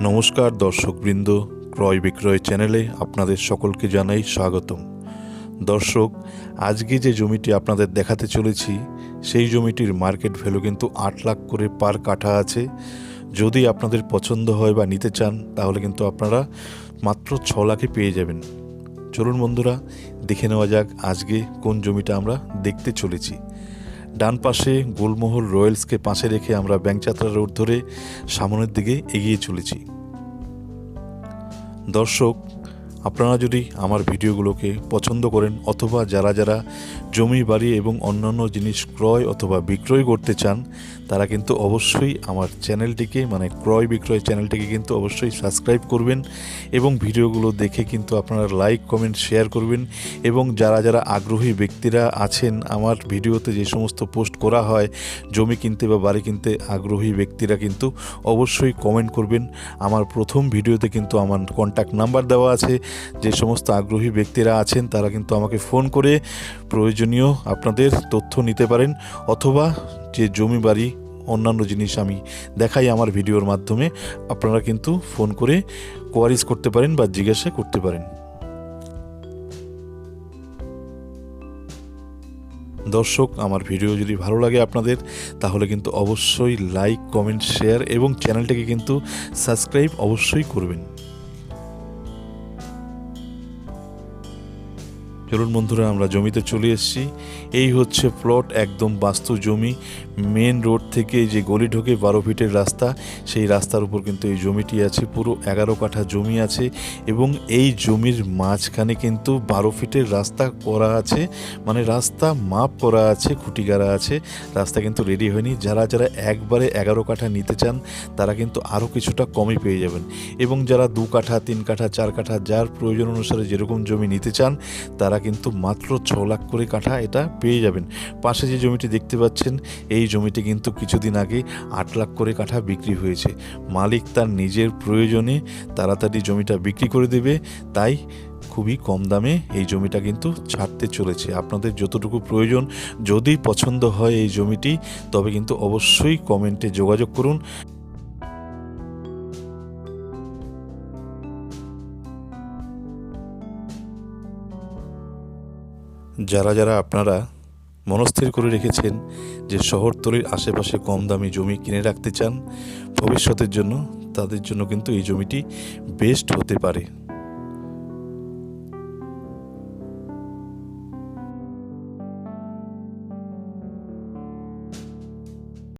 নমস্কার দর্শকবৃন্দ, ক্রয় বিক্রয় চ্যানেলে আপনাদের সকলকে জানাই স্বাগতম। দর্শক, আজকে যে জমিটি আপনাদের দেখাতে চলেছি, সেই জমিটির মার্কেট ভ্যালু কিন্তু আট লাখ করে পার কাঠা আছে। যদি আপনাদের পছন্দ হয় বা নিতে চান, তাহলে কিন্তু আপনারা মাত্র ছ লাখে পেয়ে যাবেন। চলুন বন্ধুরা, দেখে নেওয়া যাক আজকে কোন জমিটা আমরা দেখতে চলেছি। ডান পাশে গোলমোহর রয়্যালসকে পাশে রেখে আমরা ব্যাংচাত্রা রোড ধরে সামনের দিকে এগিয়ে চলেছি। দর্শক আপনারা যদি আমার ভিডিওগুলোকে পছন্দ করেন অথবা যারা যারা জমি, বাড়ি এবং অন্যান্য জিনিস ক্রয় অথবা বিক্রয় করতে চান, তারা কিন্তু অবশ্যই আমার চ্যানেলটিকে মানে ক্রয় বিক্রয় চ্যানেলটিকে কিন্তু অবশ্যই সাবস্ক্রাইব করবেন এবং ভিডিওগুলো দেখে কিন্তু আপনারা লাইক, কমেন্ট, শেয়ার করবেন এবং যারা যারা আগ্রহী ব্যক্তিরা আছেন, আমার ভিডিওতে যে সমস্ত পোস্ট করা হয়, জমি কিনতে বা বাড়ি কিনতে আগ্রহী ব্যক্তিরা কিন্তু অবশ্যই কমেন্ট করবেন। আমার প্রথম ভিডিওতে কিন্তু আমার কন্ট্যাক্ট নাম্বার দেওয়া আছে যে সমস্ত আগ্রহী ব্যক্তিরা আছেন, তারা কিন্তু আমাকে ফোন করে প্রয়োজনীয় আপনাদের তথ্য নিতে পারেন অথবা যে জমি বাড়ি, অন্যান্য জিনিস আমি দেখাই আমার ভিডিওর মাধ্যমে, আপনারা কিন্তু ফোন করে কোয়ারিজ করতে পারেন বা জিজ্ঞাসা করতে পারেন। দর্শক, আমার ভিডিও যদি ভালো লাগে আপনাদের, তাহলে কিন্তু অবশ্যই লাইক, কমেন্ট, শেয়ার এবং চ্যানেলটাকে কিন্তু সাবস্ক্রাইব অবশ্যই করবেন। চলুন বন্ধুরা, আমরা জমিতে চলে এসেছি। এই হচ্ছে প্লট একদম বাস্তু জমি। মেন রোড থেকে যে গলি ঢোকে বারো ফিটের রাস্তা, সেই রাস্তার উপর কিন্তু এই জমিটি আছে। পুরো এগারো কাঠা জমি আছে এবং এই জমির মাঝখানে কিন্তু বারো ফিটের রাস্তা করা আছে। মানে রাস্তা মাপ করা আছে খুঁটি গাড়া আছে। রাস্তা কিন্তু রেডি হয়নি। যারা যারা একবারে এগারো কাঠা নিতে চান, তারা কিন্তু আরও কিছুটা কমই পেয়ে যাবেন। এবং যারা দু কাঠা, তিন কাঠা, চার কাঠা, যার প্রয়োজন অনুসারে যেরকম জমি নিতে চান, তারা কিন্তু মাত্র ছ লাখ করে কাঠা এটা পেয়ে যাবেন। পাশে যে জমিটি দেখতে পাচ্ছেন, এই জমিটি কিন্তু কিছুদিন আগে আট লাখ করে কাঠা বিক্রি হয়েছে। মালিক তার নিজের প্রয়োজনে তাড়াতাড়ি জমিটা বিক্রি করে দেবে, তাই খুবই কম দামে এই জমিটা কিন্তু ছাড়তে চলেছে। আপনাদের যতটুকু প্রয়োজন, যদি পছন্দ হয় এই জমিটি, তবে কিন্তু অবশ্যই কমেন্টে যোগাযোগ করুন। যারা যারা আপনারা মনস্থির করে রেখেছেন যে শহরতলির আশেপাশে কম দামি জমি কিনে রাখতে চান, ভবিষ্যতের জন্য তাদের জন্য কিন্তু এই জমিটি বেস্ট হতে পারে।